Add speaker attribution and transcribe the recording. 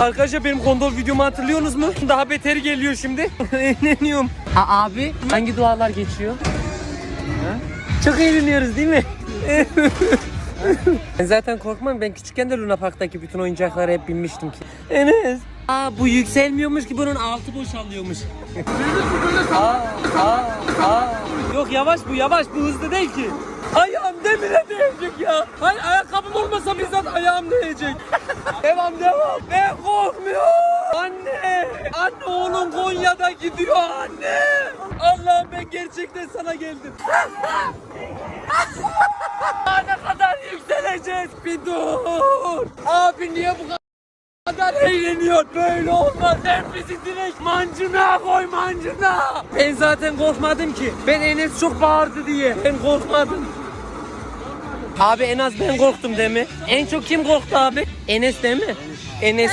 Speaker 1: Arkadaşlar benim kondol videomu hatırlıyorsunuz mu? Daha beter geliyor şimdi. Eğleniyorum. Aa, abi hangi dualar geçiyor? Çok eğleniyoruz değil mi? ben zaten korkmam. Ben küçükken de Luna Park'taki bütün oyuncaklara hep binmiştim ki. Enes. Aa bu yükselmiyormuş ki bunun altı boşalıyormuş. aa, aa, aa. Yok yavaş bu yavaş bu hızlı değil ki. Ayağım demire değecek ya. Hayır ayakkabım olmasa bizzat ayağım değecek. Devam devam. Ben korkmuyorum. Anne. Anne oğlum Konya'da gidiyor anne. Allah'ım ben gerçekten sana geldim. Ne kadar yükseleceğiz bir dur. Abi niye bu kadar eğleniyor? Böyle olmaz. Sen bizi direkt mancına koy mancına. Ben zaten korkmadım ki. Ben Enes çok bağırdı diye. Ben korkmadım. Abi en az ben korktum değil mi? En çok kim korktu abi? Enes değil mi? Enes.